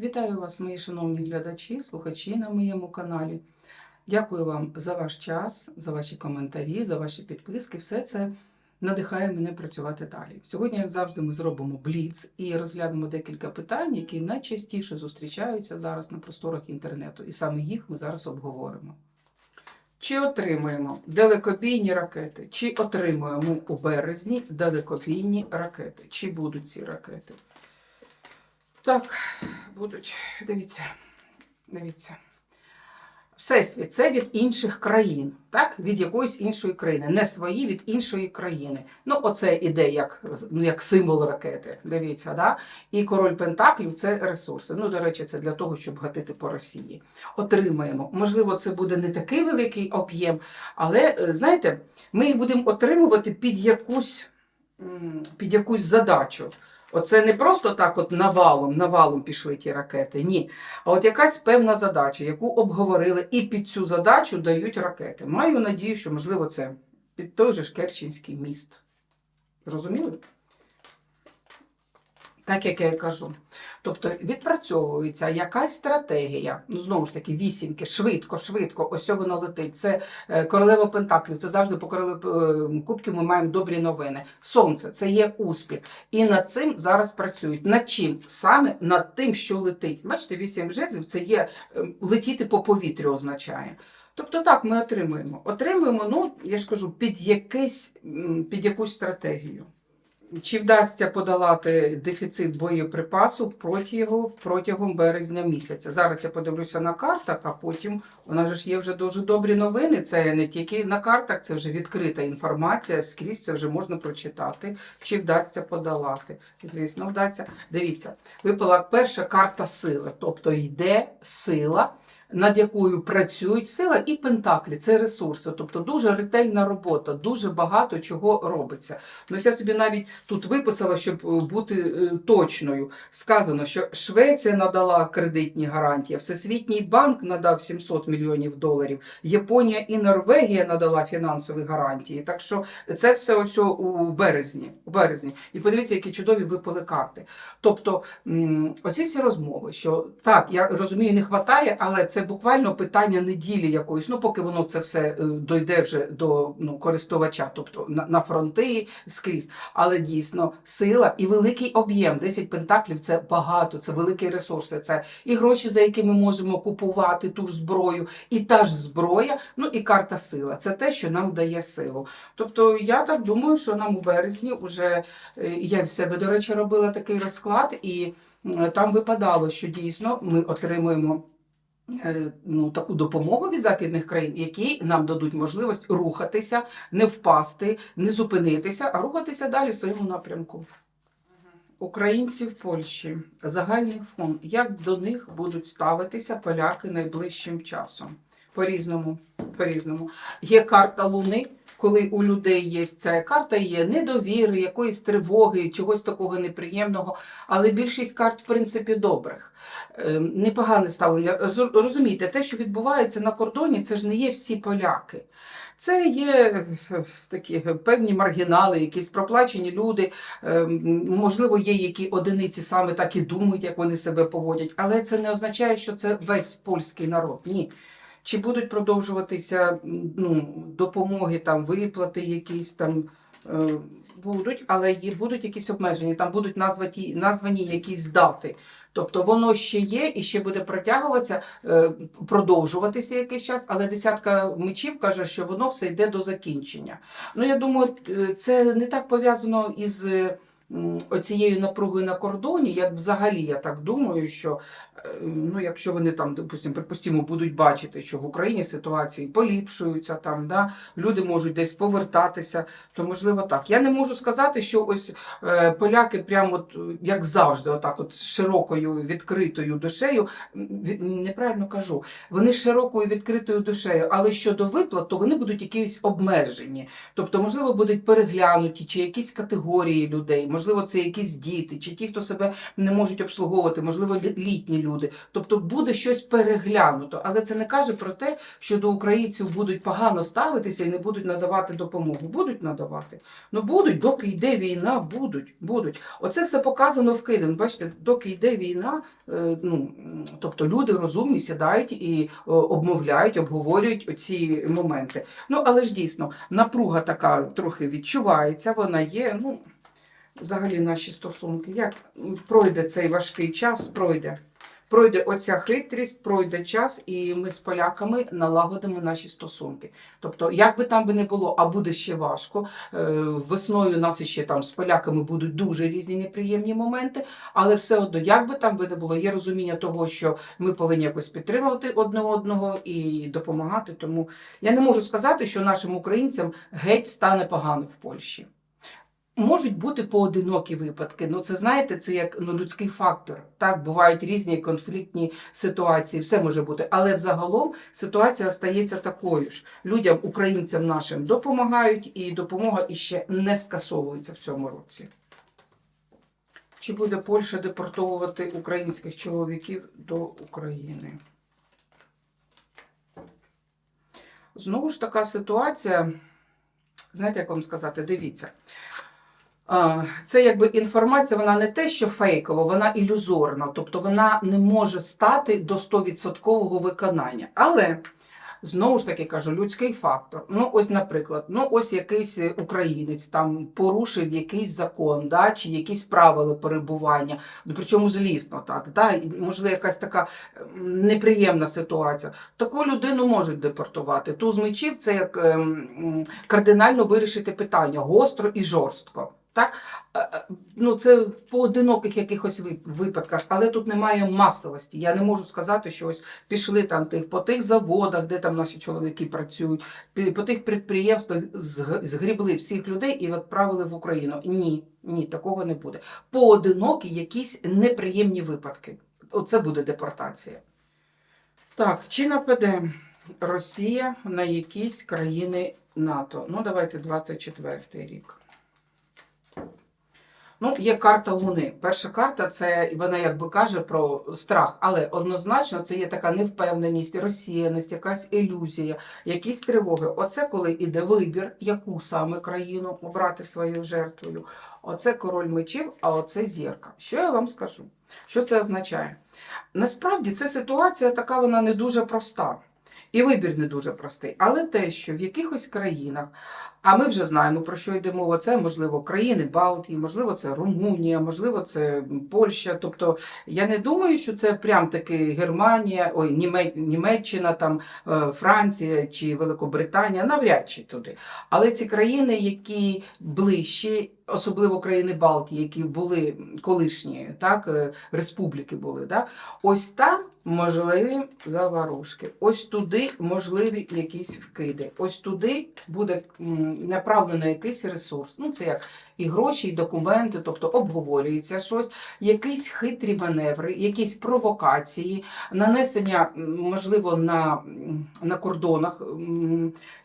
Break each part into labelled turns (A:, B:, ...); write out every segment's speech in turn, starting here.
A: Вітаю вас, мої шановні глядачі, слухачі на моєму каналі. Дякую вам за ваш час, за ваші коментарі, за ваші підписки. Все це надихає мене працювати далі. Сьогодні, як завжди, ми зробимо бліц і розглянемо декілька питань, які найчастіше зустрічаються зараз на просторах інтернету. І саме їх ми зараз обговоримо. Чи отримуємо далекобійні ракети? Чи отримуємо у березні далекобійні ракети? Чи будуть ці ракети? Так, будуть. Дивіться. Дивіться. Всесвіт це від інших країн, так? Від якоїсь іншої країни, не свої від іншої країни. Ну, оце іде як, ну, як символ ракети. Дивіться, да? І король Пентаклів це ресурси. Ну, до речі, це для того, щоб гатити по Росії. Отримаємо. Можливо, це буде не такий великий об'єм, але е, знаєте, ми їх будемо отримувати під якусь, під якусь задачу. Оце не просто так, от навалом, навалом пішли ті ракети. Ні. А от якась певна задача, яку обговорили, і під цю задачу дають ракети. Маю надію, що, можливо, це під той же ж Керченський міст. Зрозуміли? Так, як я кажу. Тобто відпрацьовується якась стратегія, ну знову ж таки, вісімки, швидко, швидко, ось воно летить. Це е, королева Пентаклів, це завжди по королеві кубків ми маємо добрі новини. Сонце це є успіх. І над цим зараз працюють. Над чим? Саме над тим, що летить. Бачите, вісім жезлів це є е, летіти по повітрю означає. Тобто так, ми отримуємо. Отримуємо, ну, я ж кажу, під, якийсь, під якусь стратегію. Чи вдасться подолати дефіцит боєприпасу протягом, протягом березня місяця? Зараз я подивлюся на картах, а потім у нас ж є вже дуже добрі новини. Це не тільки на картах, це вже відкрита інформація. Скрізь це вже можна прочитати. Чи вдасться подолати? Звісно, вдасться. Дивіться, випала перша карта сили, тобто йде сила. Над якою працюють сила і пентаклі, це ресурси, тобто дуже ретельна робота, дуже багато чого робиться. Ну, я собі навіть тут виписала, щоб е, бути е, точною. Сказано, що Швеція надала кредитні гарантії, Всесвітній банк надав 700 мільйонів доларів, Японія і Норвегія надала фінансові гарантії. Так що це все ось у березні. У березні. І подивіться, які чудові випали карти. Тобто, оці всі розмови, що так, я розумію, не вистачає, але це буквально питання неділі якоїсь, ну поки воно це все е, дойде вже до ну, користувача, тобто на, на фронти скрізь. Але дійсно сила і великий об'єм. 10 пентаклів це багато, це великі ресурси. Це і гроші, за які ми можемо купувати ту ж зброю, і та ж зброя, ну і карта сила. Це те, що нам дає силу. Тобто я так думаю, що нам у березні вже е, я в себе, до речі, робила такий розклад, і там випадало, що дійсно ми отримуємо. Е, Ну, таку допомогу від західних країн, які нам дадуть можливість рухатися, не впасти, не зупинитися, а рухатися далі в своєму напрямку. Українці в Польщі. Загальний фон. Як до них будуть ставитися поляки найближчим часом? По-різному. По-різному. Є карта Луни, коли у людей є ця карта, є недовіри, якоїсь тривоги, чогось такого неприємного. Але більшість карт, в принципі, добрих. Ем, Непогане ставлення. Розумієте, те, що відбувається на кордоні, це ж не є всі поляки. Це є е, такі певні маргінали, якісь проплачені люди. Ем, Можливо, є які одиниці саме так і думають, як вони себе поводять, але це не означає, що це весь польський народ. Ні. Чи будуть продовжуватися ну, допомоги, там, виплати якісь там е, будуть, але є, будуть якісь обмеження, там будуть названі, названі якісь дати. Тобто воно ще є і ще буде протягуватися, е, продовжуватися якийсь час, але десятка мечів каже, що воно все йде до закінчення. Ну, я думаю, е, це не так пов'язано із оцією напругою на кордоні, як взагалі я так думаю, що ну, якщо вони там, допустимо, припустимо, будуть бачити, що в Україні ситуації поліпшуються, там, да, люди можуть десь повертатися, то можливо так. Я не можу сказати, що ось е, поляки прямо от, як завжди, отак от широкою відкритою душею, неправильно кажу, вони широкою відкритою душею, але щодо виплат, то вони будуть якісь обмежені. Тобто, можливо, будуть переглянуті чи якісь категорії людей, можливо, це якісь діти, чи ті, хто себе не можуть обслуговувати, можливо, літні люди. Тобто буде щось переглянуто, але це не каже про те, що до українців будуть погано ставитися і не будуть надавати допомогу. Будуть надавати. Ну будуть, доки йде війна, будуть. будуть. Оце все показано в Києві. Бачите, доки йде війна, е, ну тобто люди розумні сідають і е, обмовляють, обговорюють оці моменти. Ну але ж дійсно напруга така трохи відчувається, вона є. Ну взагалі наші стосунки. Як пройде цей важкий час, пройде. Пройде оця хитрість, пройде час, і ми з поляками налагодимо наші стосунки. Тобто, як би там би не було, а буде ще важко. Е, Весною у нас ще там з поляками будуть дуже різні неприємні моменти, але все одно, як би там би не було, є розуміння того, що ми повинні якось підтримувати одне одного і допомагати. Тому я не можу сказати, що нашим українцям геть стане погано в Польщі. Можуть бути поодинокі випадки. Ну, це знаєте, це як ну, людський фактор. Так, бувають різні конфліктні ситуації, все може бути. Але взагалом ситуація стається такою ж. Людям, українцям нашим допомагають, і допомога іще не скасовується в цьому році. Чи буде Польща депортовувати українських чоловіків до України? Знову ж така ситуація. Знаєте, як вам сказати, дивіться. Це якби інформація, вона не те, що фейкова, вона ілюзорна, тобто вона не може стати до 100% виконання. Але знову ж таки кажу, людський фактор. Ну, ось, наприклад, ну ось якийсь українець там порушив якийсь закон, да, чи якісь правила перебування, ну, причому злісно, так, да, можливо, якась така неприємна ситуація. Таку людину можуть депортувати. Туз мечів це як ем, кардинально вирішити питання гостро і жорстко. Так? Е, е, Ну, це в поодиноких якихось випадках, але тут немає масовості. Я не можу сказати, що ось пішли там тих, по тих заводах, де там наші чоловіки працюють, по тих підприємствах згрібли всіх людей і відправили в Україну. Ні, ні, такого не буде. Поодинокі якісь неприємні випадки. Оце буде депортація. Так, чи нападе Росія на якісь країни НАТО? Ну, давайте 24 й рік. Ну, є карта Луни. Перша карта це вона якби каже про страх, але однозначно це є така невпевненість, розсіяність, якась ілюзія, якісь тривоги. Оце коли іде вибір, яку саме країну обрати своєю жертвою. Оце король мечів, а оце зірка. Що я вам скажу? Що це означає? Насправді ця ситуація така вона не дуже проста. І вибір не дуже простий. Але те, що в якихось країнах, а ми вже знаємо, про що йде мова, це, можливо, країни Балтії, можливо, це Румунія, можливо, це Польща. Тобто я не думаю, що це прям таки Германія, ой, Німе- Німеччина, там, е, Франція чи Великобританія, навряд чи туди. Але ці країни, які ближчі, особливо країни Балтії, які були колишні, так, е, республіки були, да, ось там можливі заварушки, ось туди можливі якісь вкиди, ось туди буде направлено якийсь ресурс. Ну, це як і гроші, і документи, тобто обговорюється щось, якісь хитрі маневри, якісь провокації, нанесення, можливо, на, на кордонах,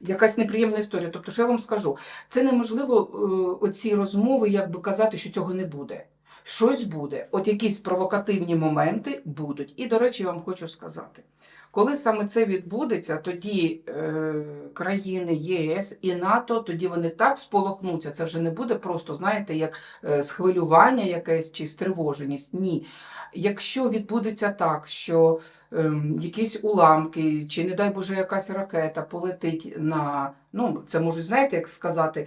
A: якась неприємна історія. Тобто, що я вам скажу, це неможливо е, оці розмови, як би казати, що цього не буде. Щось буде, от якісь провокативні моменти будуть. І, до речі, вам хочу сказати, коли саме це відбудеться, тоді е, країни ЄС і НАТО, тоді вони так сполохнуться. Це вже не буде просто, знаєте, як е, схвилювання якесь чи стривоженість. Ні. Якщо відбудеться так, що ем, якісь уламки, чи, не дай Боже, якась ракета полетить на. Ну, це можуть, знаєте, як сказати,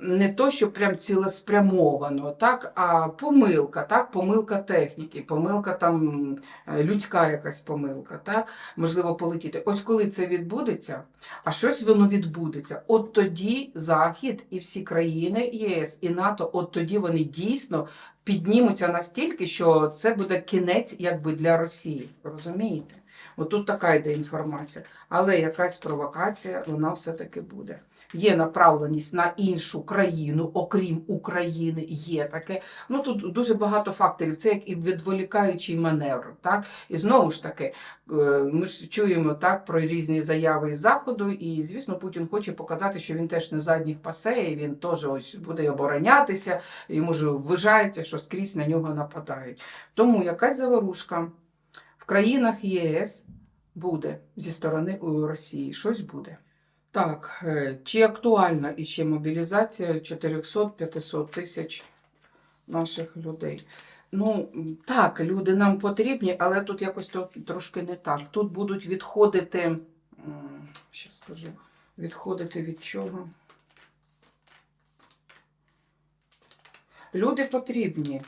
A: не то, що прям цілеспрямовано, так, а помилка, так, помилка техніки, помилка там е, людська якась помилка, так, можливо, полетіти. Ось коли це відбудеться, а щось воно відбудеться, от тоді Захід і всі країни ЄС і НАТО, от тоді вони дійсно піднімуться настільки, що це буде кінець якби для Росії. Розумієте? От тут така йде інформація. Але якась провокація, вона все-таки буде. є направленість на іншу країну, окрім України, є таке. Ну тут дуже багато факторів. Це як і відволікаючий маневр. Так? І знову ж таки, е, ми ж чуємо так про різні заяви із заходу, і звісно, Путін хоче показати, що він теж не задніх пасе, і він теж ось буде оборонятися. Йому ж вважається, що скрізь на нього нападають. Тому якась заворушка в країнах ЄС буде зі сторони Росії. Щось буде. Так, е, чи актуальна іще мобілізація 400-500 тисяч наших людей? Ну, так, люди нам потрібні, але тут якось трошки не так. Тут будуть відходити, що скажу, відходити від чого? Люди потрібні.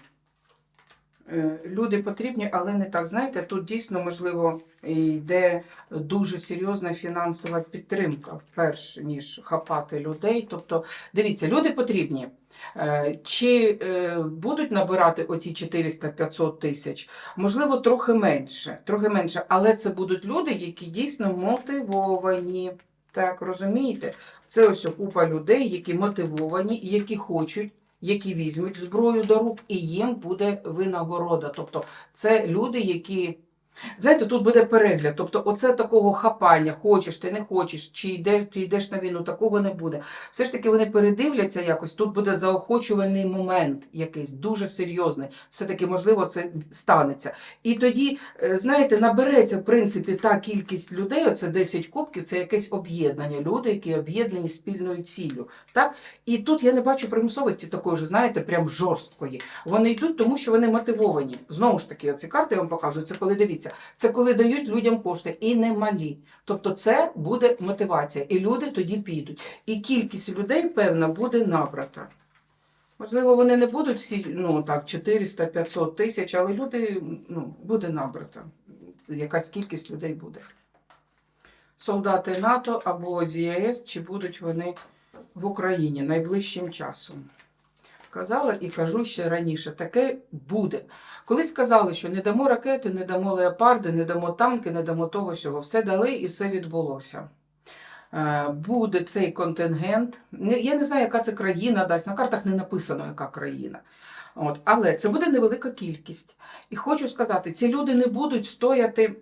A: Е, Люди потрібні, але не так. Знаєте, тут дійсно, можливо, йде дуже серйозна фінансова підтримка, перш ніж хапати людей. Тобто, дивіться, люди потрібні. Е, Чи е, будуть набирати оті 400-500 тисяч? Можливо, трохи менше, трохи менше, але це будуть люди, які дійсно мотивовані. Так, розумієте? Це ось купа людей, які мотивовані, які хочуть які візьмуть зброю до рук, і їм буде винагорода. Тобто це люди, які. Знаєте, тут буде перегляд. Тобто, оце такого хапання, хочеш, ти не хочеш, чи йдеш, ти йдеш на війну, такого не буде. Все ж таки вони передивляться якось, тут буде заохочувальний момент якийсь, дуже серйозний. Все-таки, можливо, це станеться. І тоді, е, знаєте, набереться, в принципі, та кількість людей, оце 10 кубків, це якесь об'єднання. Люди, які об'єднані спільною ціллю. Так? І тут я не бачу примусовості такої ж, знаєте, прям жорсткої. Вони йдуть, тому що вони мотивовані. Знову ж таки, ці карти я вам показую, це коли дивіться, це коли дають людям кошти і немалі. Тобто це буде мотивація, і люди тоді підуть. І кількість людей, певна, буде набрата. Можливо, вони не будуть всі, ну так, 400-500 тисяч, але люди ну, буде набрата. Якась кількість людей буде. Солдати НАТО або з чи будуть вони в Україні найближчим часом. Казала і кажу ще раніше, таке буде. Колись сказали, що не дамо ракети, не дамо леопарди, не дамо танки, не дамо того всього. Все дали і все відбулося. Е, Буде цей контингент. Я не знаю, яка це країна дасть. На картах не написано, яка країна. От, але це буде невелика кількість. І хочу сказати, ці люди не будуть стояти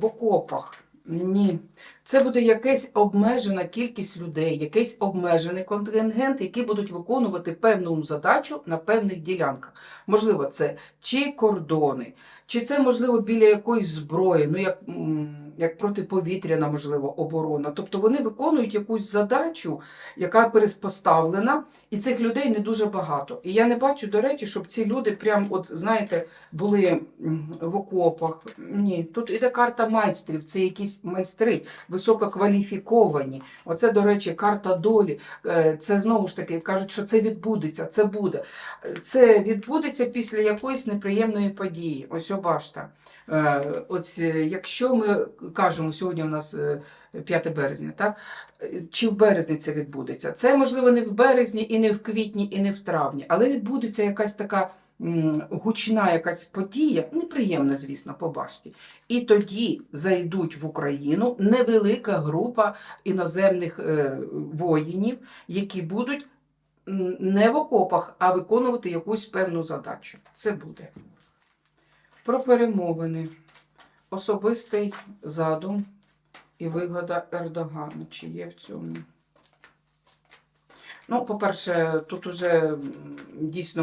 A: в окопах. Ні. Це буде якась обмежена кількість людей, якийсь обмежений контингент, які будуть виконувати певну задачу на певних ділянках. Можливо, це чи кордони, чи це, можливо, біля якоїсь зброї, ну як, як протиповітряна, можливо, оборона. Тобто вони виконують якусь задачу, яка переспоставлена, і цих людей не дуже багато. І я не бачу, до речі, щоб ці люди прям, от знаєте, були в окопах. Ні, тут іде карта майстрів, це якісь майстри висококваліфіковані. Оце, до речі, карта долі. Е, Це знову ж таки кажуть, що це відбудеться, це буде. Це відбудеться після якоїсь неприємної події. Ось бачите. Е, Ось е, якщо ми кажемо, сьогодні у нас е, 5 березня, так? Е, Чи в березні це відбудеться? Це можливо не в березні, і не в квітні, і не в травні, але відбудеться якась така гучна якась подія, неприємна, звісно, побачте. І тоді зайдуть в Україну невелика група іноземних е, воїнів, які будуть не в окопах, а виконувати якусь певну задачу. Це буде. Про перемовини. Особистий задум і вигода Ердогану. Чи є в цьому? Ну, по-перше, тут уже дійсно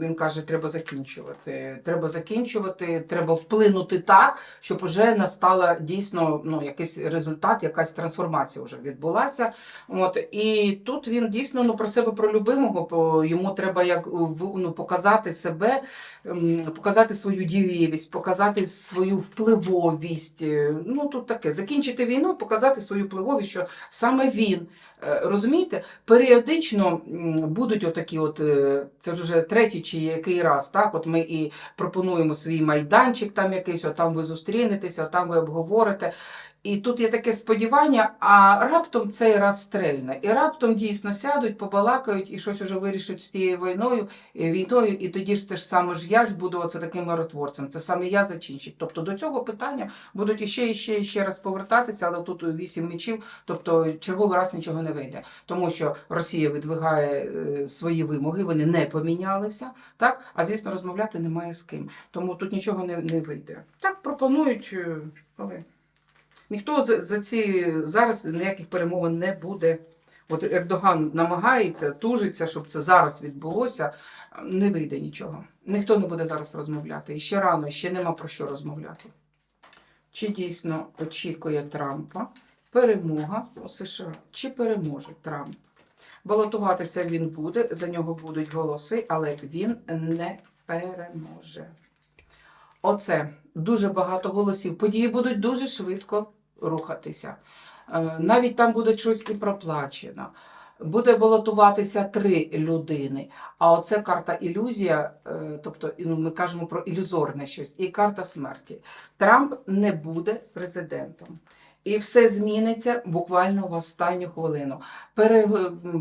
A: він каже, треба закінчувати. Треба закінчувати, треба вплинути так, щоб вже настала дійсно ну, якийсь результат, якась трансформація вже відбулася. От і тут він дійсно ну, про себе про любимого, по- йому треба як ну, показати себе, показати свою дієвість, показати свою впливовість. Е, Ну тут таке закінчити війну, показати свою впливовість, що саме він. Е, Розумієте, періодично будуть отакі, от е, це вже третій чи який раз, так? От ми і пропонуємо свій майданчик там якийсь, от там ви зустрінетеся, от там ви обговорите. І тут є таке сподівання, а раптом цей раз стрельне. І раптом дійсно сядуть, побалакають і щось уже вирішать з тією війною, війною, і тоді ж це ж саме ж я ж буду оце таким миротворцем. Це саме я зачинщик. Тобто до цього питання будуть іще, іще, іще раз повертатися, але тут вісім мечів, тобто черговий раз нічого не вийде. Тому що Росія видвигає е, свої вимоги, вони не помінялися, так? А звісно, розмовляти немає з ким. Тому тут нічого не, не вийде. Так пропонують, е, але ніхто за, за ці зараз ніяких перемовин не буде. От Ердоган намагається, тужиться, щоб це зараз відбулося. Не вийде нічого. Ніхто не буде зараз розмовляти. І ще рано, ще нема про що розмовляти. Чи дійсно очікує Трампа перемога у США? Чи переможе Трамп? Балотуватися він буде, за нього будуть голоси, але він не переможе. Оце дуже багато голосів. Події будуть дуже швидко рухатися. Е, Навіть там буде щось і проплачено. Буде балотуватися три людини. А оце карта ілюзія, е, тобто ну, ми кажемо про ілюзорне щось, і карта смерті. Трамп не буде президентом. І все зміниться буквально в останню хвилину. Пере...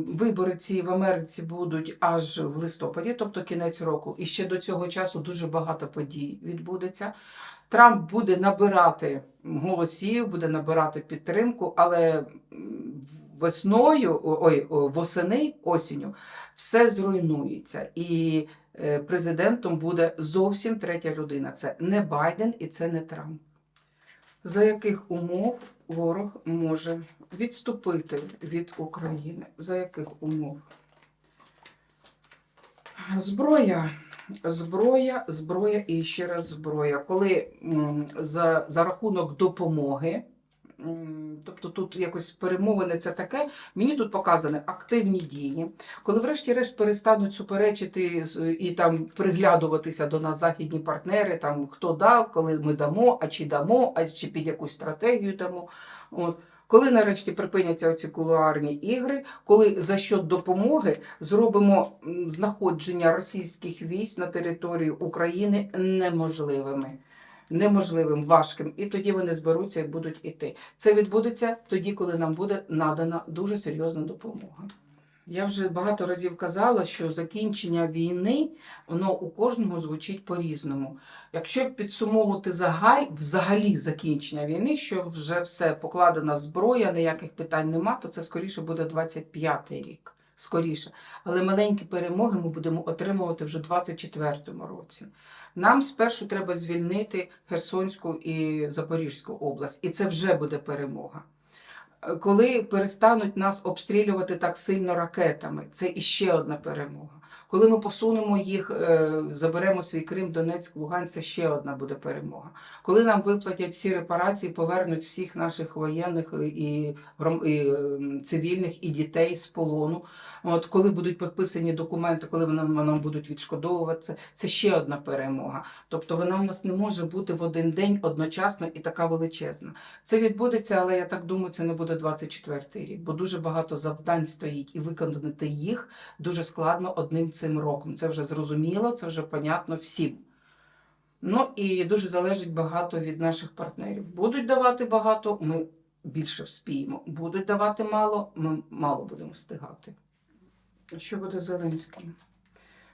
A: Вибори ці в Америці будуть аж в листопаді, тобто кінець року. І ще до цього часу дуже багато подій відбудеться. Трамп буде набирати голосів, буде набирати підтримку, але весною, ой, восени, осінню, все зруйнується. І е, президентом буде зовсім третя людина. Це не Байден і це не Трамп. За яких умов ворог може відступити від України? За яких умов? Зброя. Зброя, зброя і ще раз зброя. Коли за, за рахунок допомоги, тобто тут якось перемовини це таке, мені тут показані активні дії. Коли врешті-решт перестануть суперечити і там приглядуватися до нас західні партнери, там хто дав, коли ми дамо, а чи дамо, а чи під якусь стратегію дамо. От. Коли нарешті припиняться оці кулуарні ігри, коли за счет допомоги зробимо знаходження російських військ на території України неможливими. Неможливим, важким, і тоді вони зберуться і будуть іти. Це відбудеться тоді, коли нам буде надана дуже серйозна допомога. Я вже багато разів казала, що закінчення війни воно у кожного звучить по-різному. Якщо підсумовувати загаль, взагалі закінчення війни, що вже все покладена зброя, ніяких питань нема, то це скоріше буде 25-й рік. Скоріше. Але маленькі перемоги ми будемо отримувати вже в 24-му році. Нам спершу треба звільнити Херсонську і Запорізьку область, і це вже буде перемога. Е, Коли перестануть нас обстрілювати так сильно ракетами, це іще одна перемога. Коли ми посунемо їх, е, заберемо свій Крим, Донецьк, Луганськ, це ще одна буде перемога. Коли нам виплатять всі репарації, повернуть всіх наших воєнних і, і е, цивільних, і дітей з полону. От коли будуть підписані документи, коли вони нам будуть відшкодовуватися, це ще одна перемога. Тобто вона в нас не може бути в один день одночасно і така величезна. Це відбудеться, але я так думаю, це не буде 24-й рік, бо дуже багато завдань стоїть, і виконати їх дуже складно одним цим роком. Це вже зрозуміло, це вже понятно всім. Ну і дуже залежить багато від наших партнерів. Будуть давати багато, ми більше вспіємо. Будуть давати мало, ми мало будемо встигати. Що буде з Зеленським?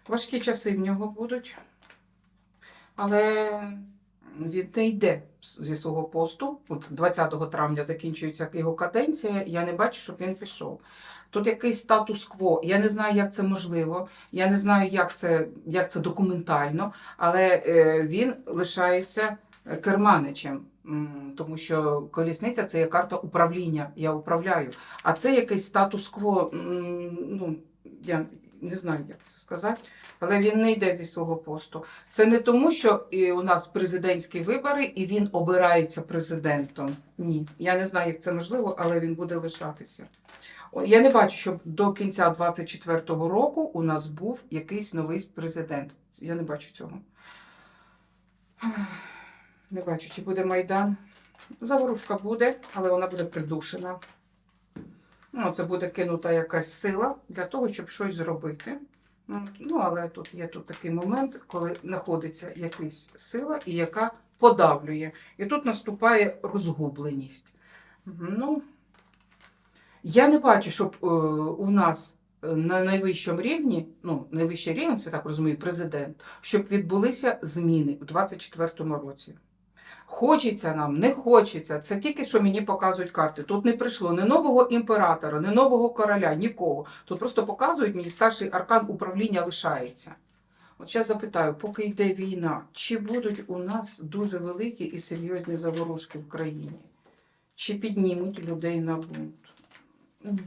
A: Важкі часи в нього будуть, але він не йде зі свого посту. От 20 травня закінчується його каденція. Я не бачу, щоб він пішов. Тут якийсь статус-кво. Я не знаю, як це можливо. Я не знаю, як це, як це документально, але е, він лишається е, керманичем. Тому що колісниця це є карта управління, я управляю. А це якийсь статус-кво. Ну, я не знаю, як це сказати, але він не йде зі свого посту. Це не тому, що і у нас президентські вибори, і він обирається президентом. Ні, я не знаю, як це можливо, але він буде лишатися. Я не бачу, щоб до кінця 24-го року у нас був якийсь новий президент. Я не бачу цього. Не бачу, чи буде Майдан. Заворушка буде, але вона буде придушена. Ну, це буде кинута якась сила для того, щоб щось зробити. Ну, Ну, але тут є тут такий момент, коли знаходиться якась сила, і яка подавлює. І тут наступає розгубленість. Ну, я не бачу, щоб е, у нас е, на найвищому рівні, ну, найвищий рівень, це так розумію, президент, щоб відбулися зміни у 2024 році. Хочеться нам, не хочеться. Це тільки що мені показують карти. Тут не прийшло ні нового імператора, ні нового короля, нікого. Тут просто показують мені старший аркан управління лишається. От зараз запитаю, поки йде війна, чи будуть у нас дуже великі і серйозні заворушки в країні? Чи піднімуть людей на бунт? Ні.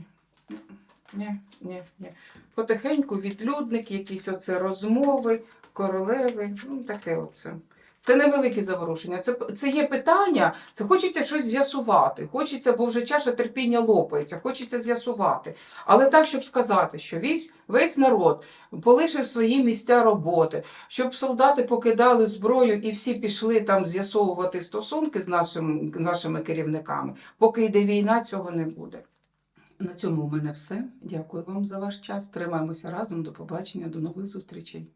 A: Ні, ні, ні. Потихеньку відлюдник, якісь оце розмови, королеви, ну таке оце. Це невелике заворушення. Це, це є питання, це хочеться щось з'ясувати. Хочеться, бо вже чаша терпіння лопається, хочеться з'ясувати. Але так, щоб сказати, що весь, весь народ полишив свої місця роботи, щоб солдати покидали зброю і всі пішли там з'ясовувати стосунки з, нашим, нашими керівниками. Поки йде війна, цього не буде. На цьому у мене все. Дякую вам за ваш час. Тримаємося разом. До побачення, до нових зустрічей.